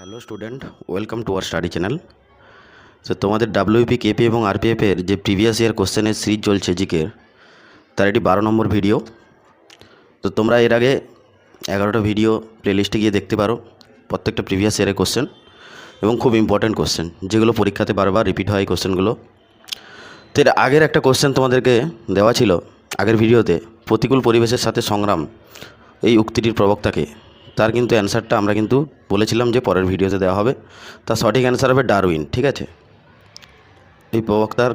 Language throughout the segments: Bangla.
Hello student welcome to our study channel তো তোমাদের ডাব্লিউপি কেপি এবং আরপিএফের যে প্রিভিয়াস ইয়ার কোশ্চেনের সিরিজ চলছে জিকের তার এটি বারো নম্বর ভিডিও তো তোমরা এর আগে এগারোটা ভিডিও প্লেলিস্টে গিয়ে দেখতে পারো প্রত্যেকটা প্রিভিয়াস ইয়ারের কোশ্চেন এবং খুব ইম্পর্ট্যান্ট কোশ্চেন যেগুলো পরীক্ষাতে বারবার রিপিট হয় কোশ্চেনগুলো তো এর আগের একটা কোশ্চেন তোমাদেরকে দেওয়া ছিল আগের ভিডিওতে প্রতিকূল পরিবেশের সাথে সংগ্রাম, এই উক্তিটির প্রবক্তাকে। তার কিন্তু অ্যান্সারটা আমরা কিন্তু বলেছিলাম যে পরের ভিডিওতে দেওয়া হবে। তার সঠিক অ্যান্সার হবে ডারউইন, ঠিক আছে? এই প্রবক্তার,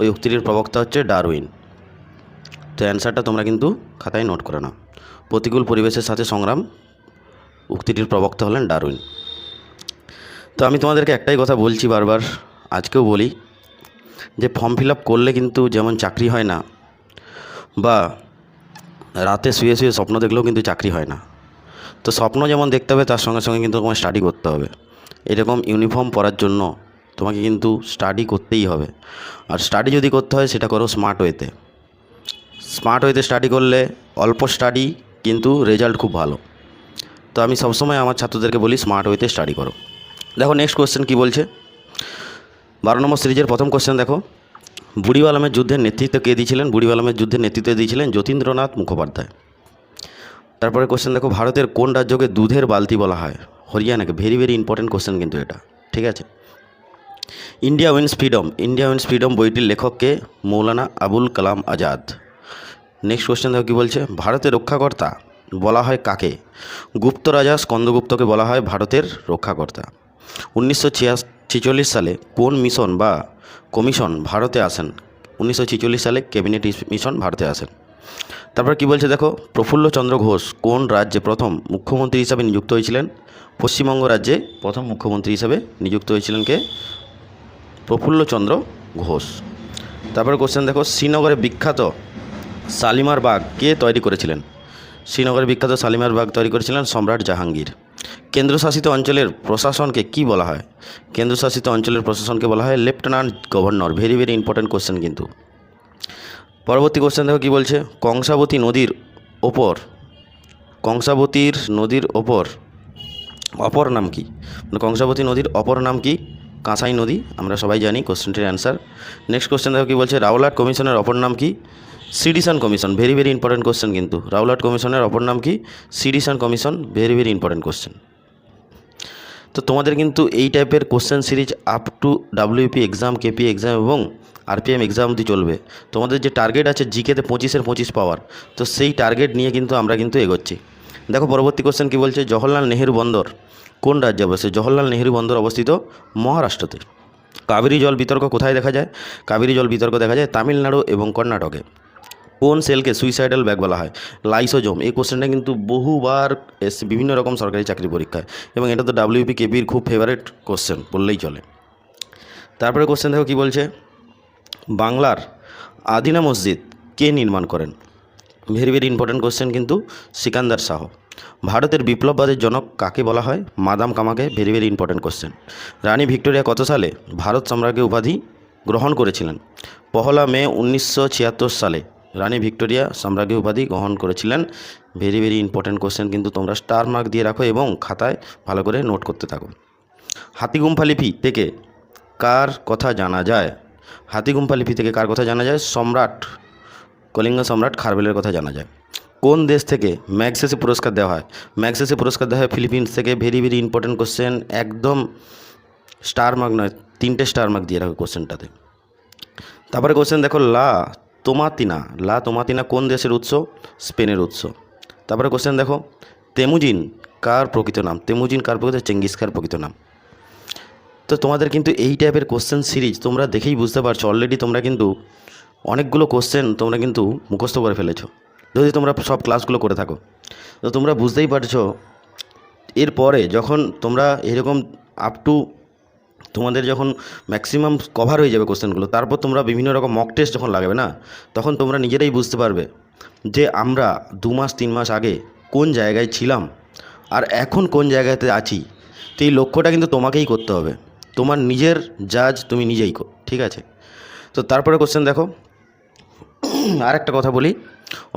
ওই উক্তিটির প্রবক্তা হচ্ছে ডারউইন। তো অ্যান্সারটা তোমরা কিন্তু খাতায় নোট করে নাও। প্রতিকূল পরিবেশের সাথে সংগ্রাম, উক্তিটির প্রবক্তা হলেন ডারউইন। তো আমি তোমাদেরকে একটাই কথা বলছি বারবার, আজকেও বলি, যে ফর্ম ফিল করলে কিন্তু যেমন চাকরি হয় না, বা রাতে শুয়ে শুয়ে স্বপ্ন দেখলেও কিন্তু চাকরি হয় না। তো স্বপ্ন যেমন দেখতে হবে, তার সঙ্গে সঙ্গে কিন্তু তোমায় স্টাডি করতে হবে। এরকম ইউনিফর্ম পরার জন্য তোমাকে কিন্তু স্টাডি করতেই হবে। আর স্টাডি যদি করতে হয়, সেটা করো স্মার্ট ওয়েতে স্মার্ট ওয়েতে স্টাডি করলে অল্প স্টাডি কিন্তু রেজাল্ট খুব ভালো। তো আমি সবসময় আমার ছাত্রদেরকে বলি স্মার্ট ওয়েতে স্টাডি করো। দেখো নেক্সট কোয়েশ্চেন কী বলছে? বারো নম্বর সিরিজের প্রথম কোশ্চেন দেখো। বুড়িওয়ালামের যুদ্ধের নেতৃত্ব কে দিয়েছিলেন? বুড়িওয়ালামের যুদ্ধের নেতৃত্ব দিয়েছিলেন? যতীন্দ্রনাথ মুখোপাধ্যায়। তারপরে কোশ্চেন দেখো, ভারতের কোন রাজ্যকে দুধের বালতি বলা হয়? হরিয়ানাকে ভেরি ভেরি ইম্পর্টেন্ট কোশ্চেন কিন্তু এটা, ঠিক আছে? India wins freedom India wins freedom বইটির লেখককে মৌলানা আবুল কালাম আজাদ। নেক্সট কোশ্চেন দেখো কী বলছে? ভারতের রক্ষাকর্তা বলা হয় কাকে? গুপ্ত রাজা স্কন্দগুপ্তকে বলা হয় ভারতের রক্ষাকর্তা। উনিশশো ছেচল্লিশ সালে কোন মিশন বা কমিশন ভারতে আসেন? উনিশশো ছেচল্লিশ সালে ক্যাবিনেট মিশন ভারতে আসেন। তারপর কি বলছে দেখো প্রফুল্লচন্দ্র ঘোষ কোন রাজ্যে প্রথম মুখ্যমন্ত্রী হিসাবে নিযুক্ত হয়েছিলেন? পশ্চিমবঙ্গ রাজ্যে প্রথম মুখ্যমন্ত্রী হিসাবে নিযুক্ত হয়েছিলেন কে? প্রফুল্লচন্দ্র ঘোষ। তারপরে কোশ্চেন দেখো, শ্রীনগরে বিখ্যাত শালিমার বাগ কে তৈরি করেছিলেন? শ্রীনগরে বিখ্যাত শালিমার বাগ তৈরি করেছিলেন সম্রাট জাহাঙ্গীর। কেন্দ্রশাসিত অঞ্চলের প্রশাসনকে কি বলা হয়? কেন্দ্রশাসিত অঞ্চলের প্রশাসনকে বলা হয় lieutenant governor. Very very important question কিন্তু। পরবর্তী কোশ্চেন দেখো কী বলছে? কংসাবতী নদীর ওপর, কংসাবতীর নদীর ওপর, অপর নাম কি? মানে কংসাবতী নদীর অপর নাম কি? কাঁসাই নদী, আমরা সবাই জানি কোশ্চেনটির অ্যান্সার নেক্সট কোশ্চেন দেখো কী বলছে? রাওলাট কমিশনের অপর নাম কি? Sedition commission very very important question কিন্তু। রাওলাট কমিশনের অপর নাম কি? Sedition commission very very important question তো তোমাদের কিন্তু এই টাইপের question series up to WP exam KP exam এবং আরপিএম এক্সাম অবধি চলবে। তোমাদের যে টার্গেট আছে জিকেতে পঁচিশের পঁচিশ পাওয়ার তো সেই টার্গেট নিয়ে কিন্তু আমরা কিন্তু এগোচ্ছি। দেখো পরবর্তী কোশ্চেন কী বলছে? জওহরলাল নেহেরু বন্দর কোন রাজ্যে অবস্থিত? জওহরলাল নেহেরু বন্দর অবস্থিত মহারাষ্ট্রতে। কাবেরী জল বিতর্ক কোথায় দেখা যায়? কাবেরী জল বিতর্ক দেখা যায় তামিলনাড়ু এবং কর্ণাটকে। কোন সেলকে সুইসাইডাল ব্যাগ বলা হয়? লাইসোজোম এই কোশ্চেনটা কিন্তু বহুবার এসে, বিভিন্ন রকম সরকারি চাকরি পরীক্ষায়। এবং এটা তো ডাব্লিউপি কেপির খুব ফেভারেট কোশ্চেন বললেই চলে। তারপরে কোশ্চেন দেখো কী বলছে? বাংলার আদিনা মসজিদ কে নির্মাণ করেন? ভেরি ভেরি ইম্পর্টেন্ট কোশ্চেন কিন্তু সিকান্দার শাহ। ভারতের বিপ্লববাদের জনক কাকে বলা হয়? মাদাম কামাকে ভেরি ভেরি ইম্পর্টেন্ট কোশ্চেন রানী ভিক্টোরিয়া কত সালে ভারত সম্রাজ্ঞী উপাধি গ্রহণ করেছিলেন? পহলা মে উনিশশো ছিয়াত্তর সালে রানী ভিক্টোরিয়া সম্রাজ্ঞী উপাধি গ্রহণ করেছিলেন। ভেরি ভেরি ইম্পর্টেন্ট কোশ্চেন কিন্তু তোমরা স্টার মার্ক দিয়ে রাখো এবং খাতায় ভালো করে নোট করতে থাকো। হাতিগুম্ফা লিপি থেকে কার কথা জানা যায়? হাতিগুম্ফা লিপি থেকে কার কথা জানা যায়? সম্রাট, কলিঙ্গ সম্রাট খারবেলের কথা জানা যায়। কোন দেশ থেকে ম্যাগসেসে পুরস্কার দেওয়া হয়? ম্যাগসেসে পুরস্কার দেওয়া হয় ফিলিপিন্স থেকে। ভেরি ভেরি ইম্পর্টেন্ট কোশ্চেন একদম স্টার মার্ক নয়, তিনটে স্টার মার্ক দিয়ে রাখো কোশ্চেনটাতে তারপরে কোশ্চেন দেখো, লা তোমাতিনা লা তোমাতিনা কোন দেশের উৎস? স্পেনের উৎস। তারপরে কোশ্চেন দেখো, তেমুজিন কার প্রকৃত নাম? তেমুজিন কার প্রকৃত? চেঙ্গিস কার প্রকৃত নাম? তো তোমাদের কিন্তু এই টাইপের কোশ্চেন সিরিজ তোমরা দেখেই বুঝতে পারছ। অলরেডি তোমরা কিন্তু অনেকগুলো কোশ্চেন তোমরা কিন্তু মুখস্থ করে ফেলেছো। যদি তোমরা সব ক্লাসগুলো করে থাকো। তো তোমরা বুঝতেই পারছ, এরপরে যখন তোমরা এরকম আপ টু তোমাদের যখন ম্যাক্সিমাম কভার হয়ে যাবে কোশ্চেনগুলো তারপর তোমরা বিভিন্ন রকম মক টেস্ট যখন লাগবে না, তখন তোমরা নিজেরাই বুঝতে পারবে যে আমরা দু মাস, তিন মাস আগে কোন জায়গায় ছিলাম আর এখন কোন জায়গাতে আছি। তো এই লক্ষ্যটা কিন্তু তোমাকেই করতে হবে। তোমার নিজের জাজ তুমি নিজেই কর, ঠিক আছে? তো তারপরে কোশ্চেন দেখো। আর একটা কথা বলি।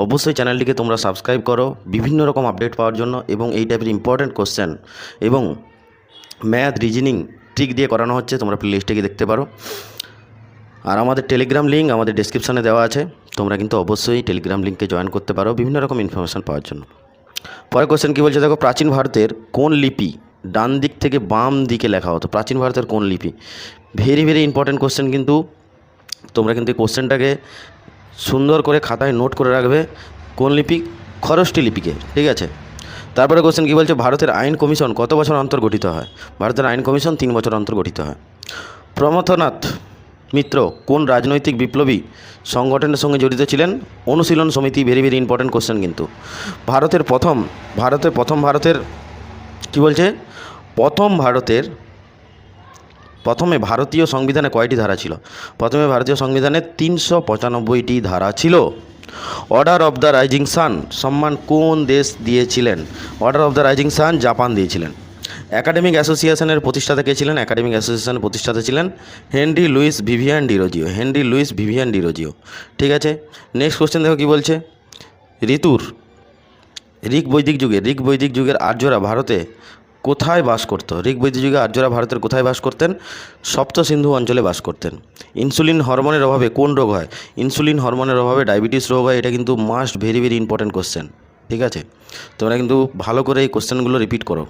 অবশ্যই চ্যানেলটিকে তোমরা সাবস্ক্রাইব করো, বিভিন্ন রকম আপডেট পাওয়ার জন্য এবং এই টাইপের ইম্পর্ট্যান্ট কোশ্চেন এবং ম্যাথ রিজনিং ট্রিক দিয়ে করানো হচ্ছে, তোমরা প্লে লিস্টে গিয়ে দেখতে পারো। আর আমাদের টেলিগ্রাম লিঙ্ক আমাদের ডেসক্রিপশানে দেওয়া আছে, তোমরা কিন্তু অবশ্যই টেলিগ্রাম লিঙ্কে জয়েন করতে পারো, বিভিন্ন রকম ইনফরমেশান পাওয়ার জন্য। পরের কোশ্চেন কী বলছে? দেখো, প্রাচীন ভারতের কোন লিপি ডান দিক থেকে বাম দিকে লেখা হতো। প্রাচীন ভারতের কোন লিপি? ভেরি ভেরি ইম্পর্ট্যান্ট কোশ্চেন কিন্তু তোমরা কিন্তু এই কোশ্চেনটাকে সুন্দর করে খাতায় নোট করে রাখবে কোন লিপি? খরষ্টি লিপিকে, ঠিক আছে? তারপরে কোশ্চেন কী বলছে? ভারতের আইন কমিশন কত বছর অন্তর গঠিত হয়? ভারতের আইন কমিশন তিন বছর অন্তর গঠিত হয়। প্রমথনাথ মিত্র কোন রাজনৈতিক বিপ্লবী সংগঠনের সঙ্গে জড়িত ছিলেন? অনুশীলন সমিতি, ভেরি ভেরি ইম্পর্ট্যান্ট কোশ্চেন কিন্তু। ভারতের প্রথম ভারতের প্রথম ভারতের কি বলছে? প্রথম ভারতের, প্রথমে ভারতীয় সংবিধানে কয়টি ধারা ছিল? প্রথমে ভারতীয় সংবিধানে তিনশো পঁচানব্বইটি ধারা ছিল। Order of the rising sun সম্মান কোন দেশ দিয়েছিলেন? Order of the rising sun Japan দিয়েছিলেন। একাডেমিক অ্যাসোসিয়েশনের প্রতিষ্ঠাতা কে ছিলেন? একাডেমিক অ্যাসোসিয়েশনের প্রতিষ্ঠাতা ছিলেন Henry Louis Vivian Derozio Henry Louis Vivian Derozio ঠিক আছে? নেক্সট কোশ্চেন দেখো কী বলছে? ঋতুর ঋক বৈদিক যুগে ঋক বৈদিক যুগের আর্যরা ভারতে কোথায় বাস করত? ঋক বৈদিক যুগে আর্যরা ভারতের কোথায় বাস করতেন? সপ্ত সিন্ধু অঞ্চলে বাস করতেন। ইনসুলিন হরমোনের অভাবে কোন রোগ হয়? ইনসুলিন হরমোনের অভাবে ডায়াবেটিস রোগ হয়, এটা কিন্তু must very very important question ঠিক আছে? তোমরা কিন্তু ভালো করে এই কোশ্চেনগুলো রিপিট করো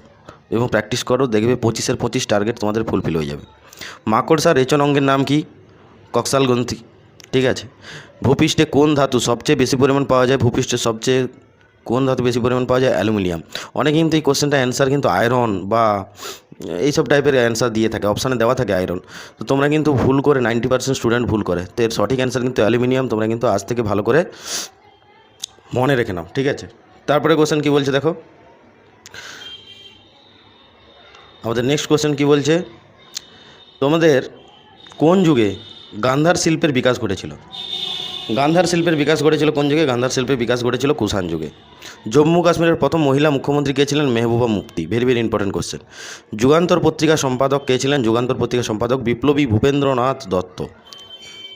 এবং প্র্যাকটিস করো, দেখবে পঁচিশের পঁচিশ টার্গেট তোমাদের ফুলফিল হয়ে যাবে। মাকড়সা রেচন অঙ্গের নাম কি? কক্সাল গ্রন্থি ঠিক আছে? ভূপৃষ্ঠে কোন ধাতু সবচেয়ে বেশি পরিমাণ পাওয়া যায়? ভূপৃষ্ঠে সবচেয়ে কোন ধাতু বেশি পরিমাণ পাওয়া যায়? অ্যালুমিনিয়াম। অনেকে কিন্তু এই কোশ্চেনটা অ্যান্সার কিন্তু আয়রন বা এইসব টাইপের অ্যান্সার দিয়ে থাকে অপশানে দেওয়া থাকে আয়রন তো তোমরা কিন্তু ভুল করে নাইনটি পার্সেন্ট স্টুডেন্ট ভুল করে। তো এর সঠিক অ্যান্সার কিন্তু অ্যালুমিনিয়াম, তোমরা কিন্তু আজ থেকে ভালো করে মনে রেখে নাও, ঠিক আছে? তারপরে কোশ্চেন কী বলছে দেখো? আমাদের নেক্সট কোশ্চেন কী বলছে? তোমাদের কোন যুগে গান্ধার শিল্পের বিকাশ ঘটেছিল? গান্ধার শিল্পের বিকাশ ঘটেছিল কোন যুগে? গান্ধার শিল্পের বিকাশ ঘটেছিল কুষাণ যুগে। জম্মু কাশ্মীরের প্রথম মহিলা মুখ্যমন্ত্রী কে ছিলেন? Mehbooba Mufti. Very very important question Jugantar পত্রিকা সম্পাদক কে ছিলেন? যুগান্তর পত্রিকা সম্পাদক বিপ্লবী Bhupendranath Dutta.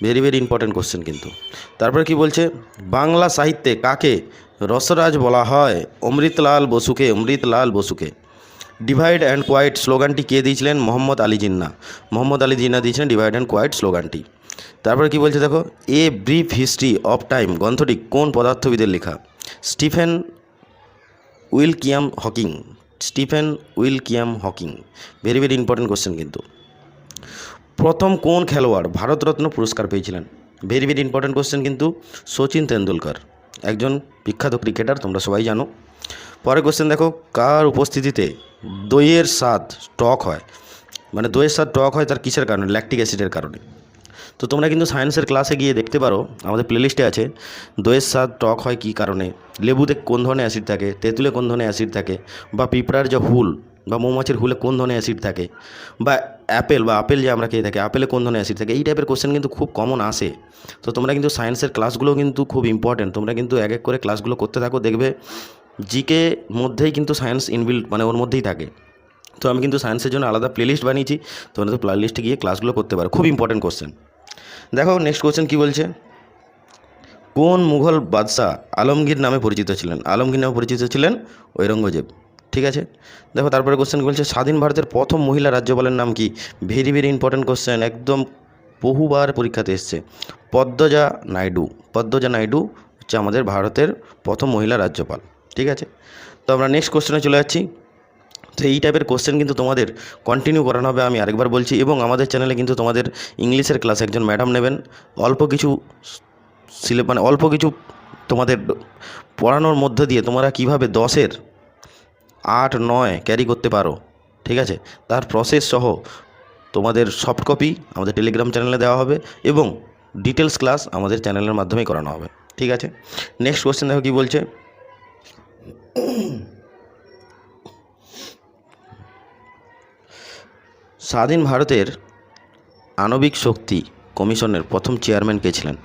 Very very important question কিন্তু। তারপরে কি বলছে? বাংলা সাহিত্যে কাকে রসরাজ বলা হয়? অমৃতলাল বসুকে অমৃতলাল বসুকে। ডিভাইড অ্যান্ড কোয়াইট স্লোগানটি কে দিয়েছিলেন? মোহাম্মদ আলী জিন্না। মোহাম্মদ আলী জিন্না দিয়েছিলেন ডিভাইড অ্যান্ড কোয়াইট স্লোগানটি তারপরে কি বলছে দেখো? A brief history of time গ্রন্থটি কোন পদার্থবিদের লেখা? Stephen William Hawking, Stephen William Hawking. Very very important question কিন্তু। প্রথম কোন খেলোয়াড় ভারতরত্ন পুরস্কার পেয়েছিলেন? ভেরি ভেরি ইম্পর্টেন্ট কোশ্চেন কিন্তু, সচিন তেন্ডুলকর, একজন বিখ্যাত ক্রিকেটার, তোমরা সবাই জানো। পরের কোশ্চেন দেখো, কার উপস্থিতিতে দইয়ের স্বাদ টক হয়? মানে দইয়ের স্বাদ টক হয় তার কিসের কারণে? ল্যাকটিক অ্যাসিডের কারণে। তো তোমরা কিন্তু সায়েন্সের ক্লাসে গিয়ে দেখতে পারো, আমাদের প্লেলিস্টে আছে, দইয়ের স্বাদ টক হয় কী কারণে, লেবুতে কোন ধরনের অ্যাসিড থাকে, তেঁতুলে কোন ধরনের অ্যাসিড থাকে, বা পিঁপড়ার যে হুল, বা মৌমাছির হুলে কোন ধরনের অ্যাসিড থাকে, বা অ্যাপেল বা আপেল যে আমরা খেয়ে থাকি আপেলে কোন ধরনের অ্যাসিড থাকে, এই টাইপের কোশ্চেন কিন্তু খুব কমন আসে। তো তোমরা কিন্তু সায়েন্সের ক্লাসগুলো কিন্তু খুব ইম্পর্ট্যান্ট তোমরা কিন্তু এক এক করে ক্লাসগুলো করতে থাকো, দেখবে জিকে মধ্যেই কিন্তু সায়েন্স ইনবিল্ড মানে ওর মধ্যেই থাকে। তো আমি কিন্তু সায়েন্সের জন্য আলাদা প্লেলিস্ট বানিয়েছি, তোমরা তো প্লেলিস্টে গিয়ে ক্লাসগুলো করতে পারো, খুব ইম্পর্ট্যান্ট কোশ্চেন দেখো নেক্সট কোশ্চেন কী বলছে? কোন মুঘল বাদশাহ আলমগীর নামে পরিচিত ছিলেন? আলমগীর নামে পরিচিত ছিলেন ঔরঙ্গজেব। ঠিক আছে? দেখো, তারপরে কোশ্চেন বলছে? স্বাধীন ভারতের প্রথম মহিলা রাজ্যপালের নাম কি? ভেরি ভেরি ইম্পর্ট্যান্ট কোশ্চেন একদম বহুবার পরীক্ষাতে এসছে। পদ্মজা নাইডু। পদ্মজা নাইডু হচ্ছে আমাদের ভারতের প্রথম মহিলা রাজ্যপাল। ঠিক আছে? তো আমরা নেক্সট কোশ্চেনে চলে যাচ্ছি। তো এই টাইপের কোশ্চেন কিন্তু তোমাদের কন্টিনিউ করানো হবে, আমি আরেকবার বলছি। এবং আমাদের চ্যানেলে কিন্তু তোমাদের ইংলিশের ক্লাস একজন ম্যাডাম নেবেন। অল্প কিছু সিলে মানে অল্প কিছু তোমাদের পড়ানোর মধ্য দিয়ে তোমরা কীভাবে দশের আট, নয় ক্যারি করতে পারো, ঠিক আছে? তার প্রসেস সহ তোমাদের সফট কপি আমাদের টেলিগ্রাম চ্যানেলে দেওয়া হবে এবং ডিটেলস ক্লাস আমাদের চ্যানেলের মাধ্যমেই করানো হবে, ঠিক আছে? নেক্সট কোশ্চেন দেখো কী বলছে? স্বাধীন ভারতের আণবিক শক্তি কমিশনের প্রথম চেয়ারম্যান কে ছিলেন?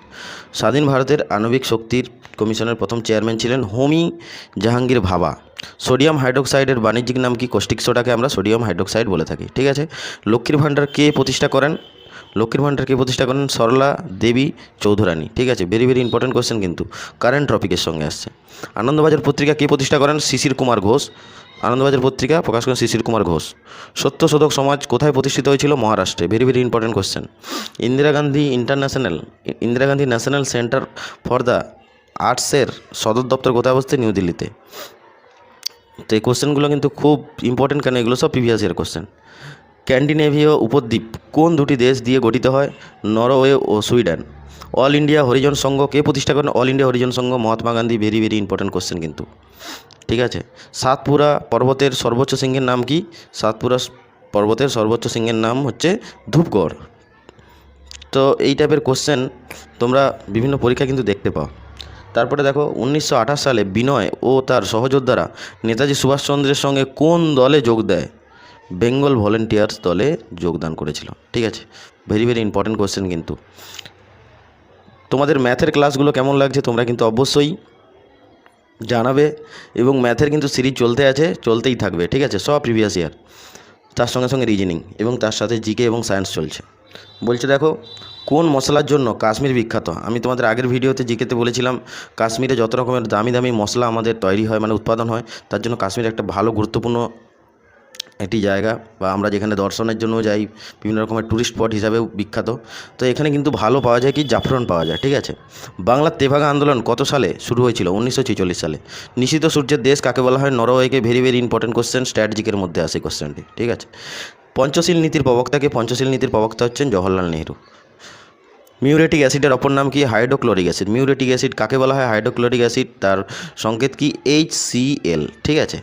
স্বাধীন ভারতের আণবিক শক্তির কমিশনের প্রথম চেয়ারম্যান ছিলেন হোমি জাহাঙ্গীর ভাবা। সোডিয়াম হাইড্রোক্সাইডের বাণিজ্যিক নাম কি? কষ্টিক সোডাকে আমরা সোডিয়াম হাইড্রোক্সাইড বলে থাকি, ঠিক আছে? লক্ষ্মীর ভাণ্ডার কে প্রতিষ্ঠা করেন? লক্ষ্মীর ভাণ্ডার কে প্রতিষ্ঠা করেন? সরলা দেবী চৌধুরানী, ঠিক আছে? ভেরি ভেরি ইম্পর্টেন্ট কোশ্চেন কিন্তু কারেন্ট টপিকের সঙ্গে আসছে। আনন্দবাজার পত্রিকা কে প্রতিষ্ঠা করেন? শিশির কুমার ঘোষ। আনন্দবাজার পত্রিকা প্রকাশ করেন শিশির কুমার ঘোষ। সত্য শোধক সমাজ কোথায় প্রতিষ্ঠিত হয়েছিল? মহারাষ্ট্রে। Very very important question Indira Gandhi international Indira Gandhi national centre for the আর্টসের সদর দপ্তর কোথায় অবস্থিত? নিউ দিল্লিতে তো এই কোশ্চেনগুলো কিন্তু খুব ইম্পর্টেন্ট কেন? এগুলো সব প্রিভিয়াস ইয়ার কোশ্চেন ক্যান্ডিনেভীয় উপদ্বীপ কোন দুটি দেশ দিয়ে গঠিত হয়? নরওয়ে ও Sweden all India Harijan Sangh কে প্রতিষ্ঠা করেন? All India Harijan Sangh Mahatma Gandhi. Very very important question কিন্তু। ঠিক আছে? সাতপুরা পর্বতের সর্বোচ্চ সিংহের নাম কি? সাতপুরা পর্বতের সর্বোচ্চ সিংহের নাম হচ্ছে ধূপগড়। তো এই টাইপের কোশ্চেন তোমরা বিভিন্ন পরীক্ষা কিন্তু দেখতে পাও। তারপরে দেখো, উনিশশো আঠাশ সালে বিনয় ও তার সহযোদ্ধারা নেতাজি সুভাষচন্দ্রের সঙ্গে কোন দলে যোগ দেয়? বেঙ্গল ভলেন্টিয়ার্স দলে যোগদান করেছিল। ঠিক আছে? ভেরি ভেরি ইম্পর্টেন্ট কোশ্চেন কিন্তু। তোমাদের ম্যাথের ক্লাসগুলো কেমন লাগছে তোমরা কিন্তু অবশ্যই জানাবে এবং ম্যাথের কিন্তু সিরিজ চলতে আছে, চলতেই থাকবে, ঠিক আছে? সব প্রিভিয়াস ইয়ার তার সঙ্গে সঙ্গে রিজনিং এবং তার সাথে জিকে এবং সায়েন্স চলছে। বলছে, দেখো, কোন মশলার জন্য কাশ্মীর বিখ্যাত? আমি তোমাদের আগের ভিডিওতে জিকেতে বলেছিলাম, কাশ্মীরে যত রকমের দামি দামি মশলা আমাদের তৈরি হয় মানে উৎপাদন হয়, তার জন্য কাশ্মীর একটা ভালো, গুরুত্বপূর্ণ একটি জায়গা বা আমরা যেখানে দর্শনের জন্য যাই, বিভিন্ন রকমের ট্যুরিস্ট স্পট হিসাবেও বিখ্যাত। তো এখানে কিন্তু ভালো পাওয়া যায় কি? জাফরান পাওয়া যায়, ঠিক আছে? বাংলার তেভাগা আন্দোলন কত সালে শুরু হয়েছিল? উনিশশো ছেচল্লিশ সালে। নিশিত সূর্যের দেশ কাকে বলা হয়? নরওয়েকে ভেরি ভেরি ইম্পর্টেন্ট কোশ্চেন স্ট্র্যাটেজিকের মধ্যে আসে কোশ্চেনটি ঠিক আছে? পঞ্চশীল নীতির প্রবক্তাকে পঞ্চশীল নীতির প্রবক্তা হচ্ছেন? জওহরলাল নেহরু। মিউরেটিক অ্যাসিডের অপর নাম কি? Hydrochloric acid. মিউরেটিক অ্যাসিড কাকে বলা হয়? হাইড্রোক্লোরিক অ্যাসিড, তার সংকেত কি? এইচ ঠিক আছে?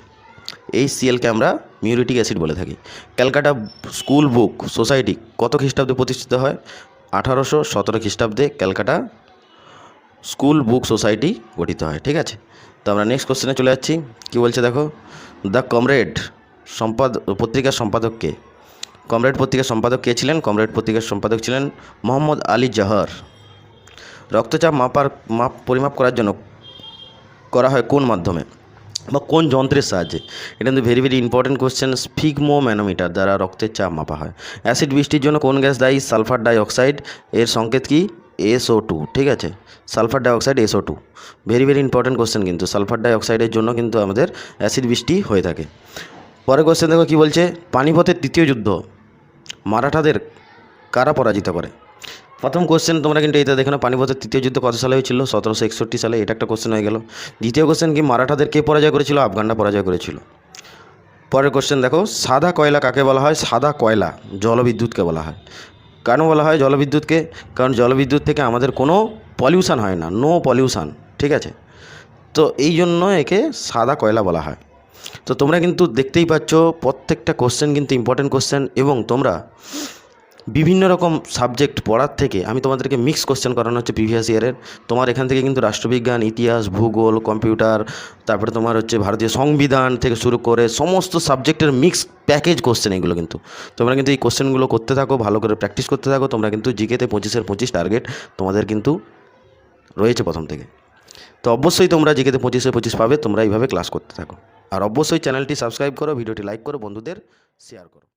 এইচ সিএলকে আমরা মিউরিটিক অ্যাসিড বলে থাকি। ক্যালকাটা স্কুল বুক সোসাইটি কত খ্রিস্টাব্দে প্রতিষ্ঠিত হয়? আঠারোশো সতেরো খ্রিস্টাব্দে ক্যালকাটা স্কুল বুক সোসাইটি গঠিত হয়, ঠিক আছে? তো আমরা নেক্সট কোশ্চেনে চলে যাচ্ছি। কী বলছে দেখো? দ্য কমরেড সম্পাদ, পত্রিকার সম্পাদককে কমরেড পত্রিকার সম্পাদক কে ছিলেন? কমরেড পত্রিকার সম্পাদক ছিলেন মোহাম্মদ আলী জাহর। রক্তচাপ মাপার, মাপ, পরিমাপ করার জন্য করা হয় কোন মাধ্যমে? বা কোন যন্ত্রের সাহায্যে? এটা কিন্তু very very important question sphygmomanometer দ্বারা রক্তের চাপ মাপা হয়। অ্যাসিড বৃষ্টির জন্য কোন গ্যাস দায়ী? সালফার ডাইঅক্সাইড এর সংকেত কি? এসও টু ঠিক আছে? Sulphur dioxide SO two very very important question কিন্তু। সালফার ডাইঅক্সাইডের জন্য কিন্তু আমাদের অ্যাসিড বৃষ্টি হয়ে থাকে। পরে কোশ্চেন দেখো কী বলছে? পানিপথের তৃতীয় যুদ্ধ মারাঠাদের কারা পরাজিত করে? প্রথম কোশ্চেন তোমরা কিন্তু এটা দেখো নাও, পানিপথের তৃতীয় যুদ্ধ কত সালে হয়েছিল? সতেরোশো একষট্টি সালে, এটা একটা কোশ্চেন হয়ে গেল। দ্বিতীয় কোশ্চেন কি, মারাঠাদের কে পরাজয় করেছিল? আফগানরা পরাজয় করেছিল। পরের কোশ্চেন দেখো, সাদা কয়লা কাকে বলা হয়? সাদা কয়লা, জলবিদ্যুৎকে বলা হয়। কেন বলা হয় জলবিদ্যুৎকে? কারণ জলবিদ্যুৎ থেকে আমাদের কোনো পলিউশন হয় না নো পলিউশন ঠিক আছে? তো এই জন্য একে সাদা কয়লা বলা হয়। তো তোমরা কিন্তু দেখতেই পাচ্ছ, প্রত্যেকটা কোশ্চেন কিন্তু ইম্পর্টেন্ট কোশ্চেন এবং তোমরা বিভিন্ন রকম সাবজেক্ট পড়ার থেকে আমি তোমাদেরকে মিক্স কোশ্চেন করানো হচ্ছে প্রিভিয়াস ইয়ারের তোমার এখান থেকে কিন্তু রাষ্ট্রবিজ্ঞান, ইতিহাস, ভূগোল কম্পিউটার তারপরে তোমার হচ্ছে ভারতীয় সংবিধান থেকে শুরু করে সমস্ত সাবজেক্টের মিক্স প্যাকেজ কোশ্চেন এগুলো কিন্তু। তোমরা কিন্তু এই কোশ্চেনগুলো করতে থাকো, ভালো করে প্র্যাকটিস করতে থাকো, তোমরা কিন্তু জিকেতে পঁচিশের পঁচিশ টার্গেট তোমাদের কিন্তু রয়েছে প্রথম থেকে। তো অবশ্যই তোমরা জিকেতে পঁচিশে পঁচিশ পাবে, তোমরা এইভাবে ক্লাস করতে থাকো। আর অবশ্যই চ্যানেলটি সাবস্ক্রাইব করো, ভিডিওটি লাইক করো, বন্ধুদের শেয়ার করো।